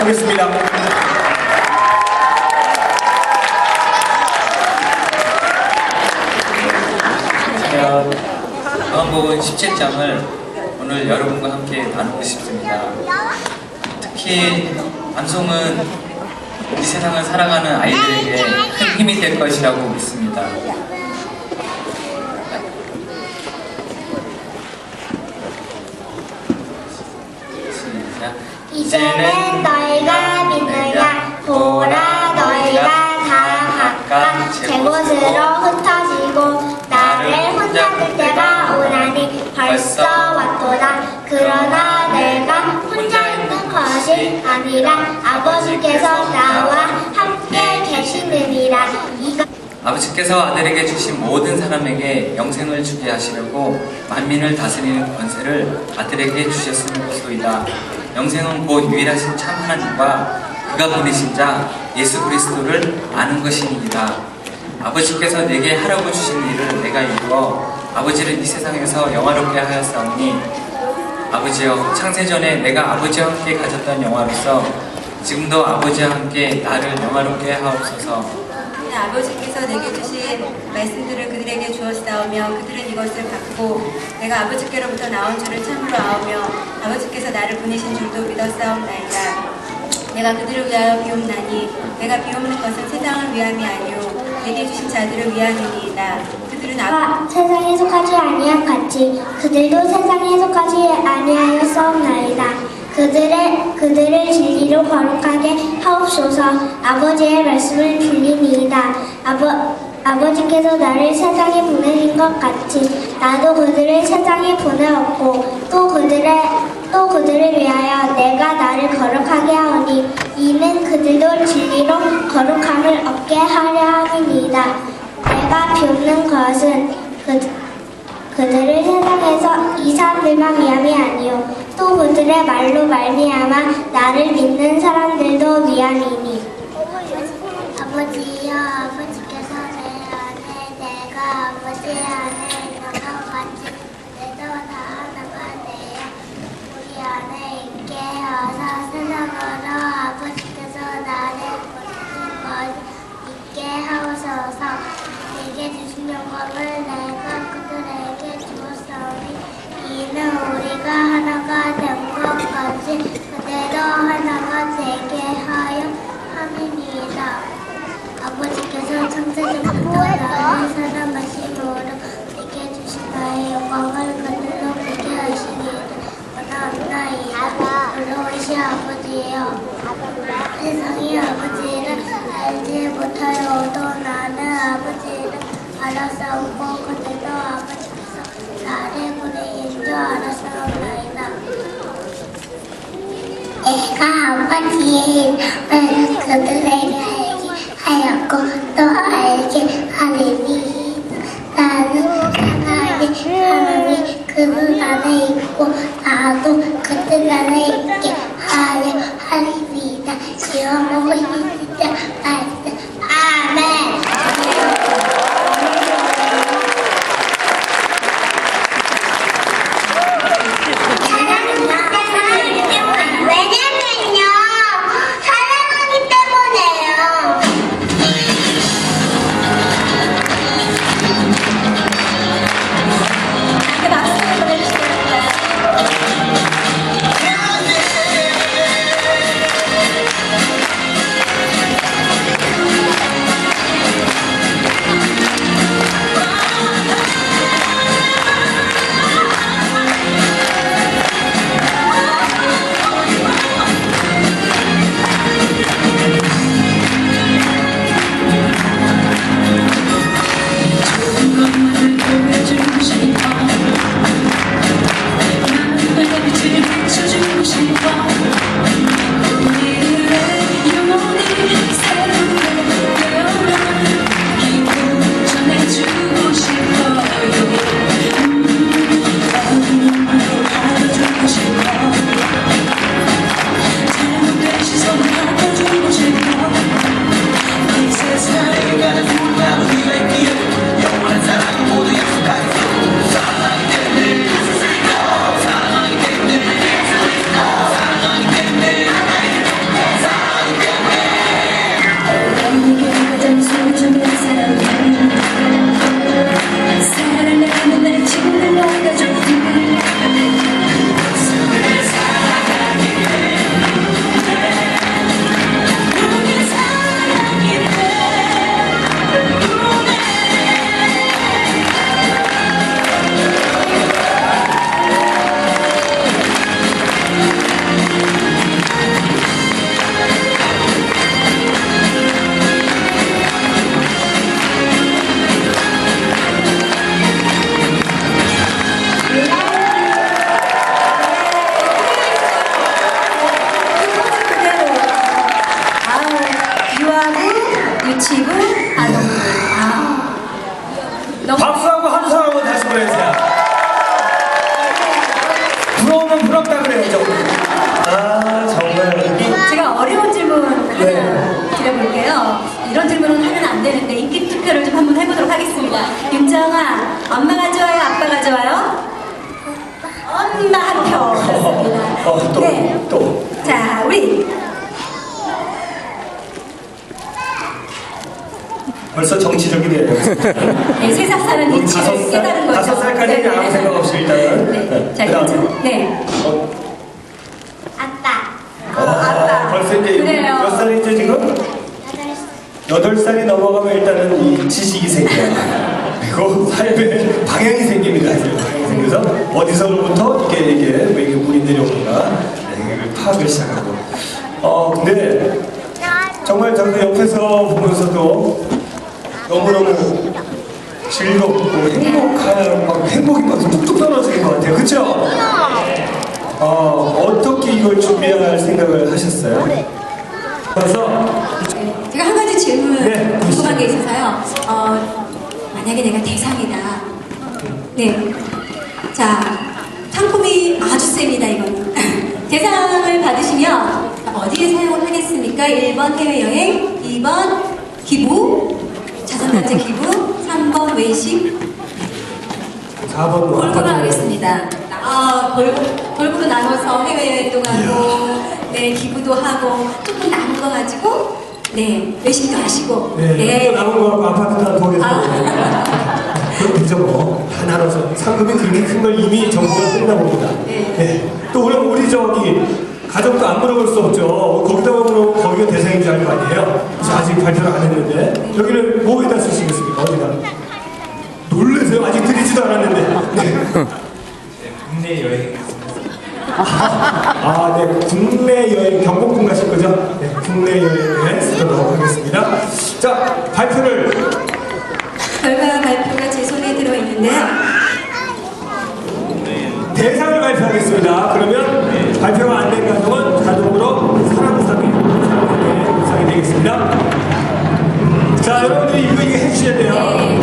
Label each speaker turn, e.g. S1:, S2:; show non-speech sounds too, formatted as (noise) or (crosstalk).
S1: 하겠습니다.
S2: 제가 요한복음 17장을 오늘 여러분과 함께 나누고 싶습니다. 특히 방송은 이 세상을 살아가는 아이들에게 큰 힘이 될 것이라고 믿습니다. 시작. 이제는 너희가 믿느냐 보라 너희가 다 각각 제 곳으로
S3: 흩어지고 나를 혼자 둘 때가 오나니 벌써 왔도다 그러나 내가 혼자 있는 것이 아니라 아버지께서 나와 함께 계시느니라
S2: 아버지께서 아들에게 주신 모든 사람에게 영생을 주게 하시려고 만민을 다스리는 권세를 아들에게 주셨음이소이다. 영생은 곧 유일하신 참 하나님과 그가 보내신 자 예수 그리스도를 아는 것이니이다. 아버지께서 내게 하라고 주신 일을 내가 이루어 아버지를 이 세상에서 영화롭게 하였사오니 아버지여 창세전에 내가 아버지와 함께 가졌던 영화로서 지금도 아버지와 함께 나를 영화롭게 하옵소서
S4: 내 아버지께서 내게 주신 말씀들을 그들에게 주었사오며 그들은 이것을 받고 내가 아버지께로부터 나온 줄을 참으로 아오며 아버지께서 나를 보내신 줄도 믿었사옵나이다. 내가 그들을 위하여 비옵나니 내가 비옵는 것은 세상을 위함이 아니요 내게 주신 자들을 위함이니이다. 그들은 가
S3: 세상에 속하지 아니한 같이 그들도 세상에 속하지 아니하였사옵나이다. 그들의 그들을 진리로 거룩하게 하옵소서. 아버지의 말씀을 들리니이다. 아버 아버지께서 나를 세상에 보내신 것 같이 나도 그들을 세상에 보내었고 또 그들의 또 그들을 위하여 내가 나를 거룩하게 하오니 이는 그들도 진리로 거룩함을 얻게 하려 함이니이다. 내가 비웃는 것은 그, 그들을 세상에서 이 사람들만 위함이 아니요 또 그들의 말로 말미암아 나를 믿는 사람들도 위함이니.
S5: 아버지여
S3: 아버지께서 내 안에 내가 아버지
S5: 안에 알았사오고 그들도 아버지께서 나를 보내신 줄 알았사옵나이다. 내가 아버지의 힘을 그들에게 하였고 또 알게 하리니 나는 하나님 하나님 그들 안에 있고 나도 그들 안에 있게 하려 하리니이다. 지어먹을 힘이
S1: 벌써 정치적이네요. 네,
S6: 세상 사는 이치를 살, 깨달은 거죠. 다섯 살까지는 네, 네. 아무 생각
S1: 없이 일단은. 네. 자, 그다음에. 그다음.
S6: 네.
S1: 어,
S3: 아빠.
S6: 어, 아빠. 벌써 이제 그래요. 몇
S1: 살이죠 지금? 여덟 살이 넘어가면 일단은 이 지식이 생겨요. 그리고 삶의 방향이 생깁니다. 방향이 생겨서 어디서로부터 이게 이게 왜 이게 물이 내려오는가 네, 이걸 파악을 시작하고. 어 근데 정말 저도 옆에서 보면서도 너무너무 즐겁고 행복한 막 행복이 막 뚝뚝 떨어지는 것 같아요. 그렇죠? 어 어떻게 이걸 준비할 생각을 하셨어요? 그래서
S6: 제가 한 가지 질문 네, 궁금한 게 있어서요. 어, 만약에 내가 대상이다. 네. 자, 상품이 아주 셉니다, 이건. (laughs) 대상을 받으시면 어디에 사용을 하겠습니까? 1번 해외여행, 2번 기부, 자선단체 기부, 3번 외식,
S1: 4번 골고루 하겠습니다.
S6: 아, 골고, 골고루 나눠서 해외여행도 가고, 네, 기부도 하고, 조금 남은 거 가지고, 네, 외식도 하시고, 네, 또 남은
S1: 거 아파트 한 동에서 아. 그럼 되죠 뭐. 다 나눠서 상금이 그렇게 큰 걸 이미 정부가 끝나 봅니다.
S6: 네.
S1: 또 우리 우리 저기 가족도 안 물어볼 수 없죠. 거기다 보면 거기가 대상인 줄 알 거 아니에요. 아직 발표를 안 했는데 여기를 뭐에다 쓰시겠습니까? 어디다? 놀래세요. 아직 드리지도 않았는데. 네. 국내
S2: 여행.
S1: 아, 네. 국내 여행 경복궁 가실 거죠? 네. 국내 여행에 쓰도록 하겠습니다. 자, 발표를.
S6: 결과 발표가 제 손에 들어 있는데요.
S1: 대상을 발표하겠습니다. 그러면 발표가 안 된 가정은 자동으로 사랑상에 상이 되겠습니다. 자 여러분들이 이거 이게 해주셔야 돼요.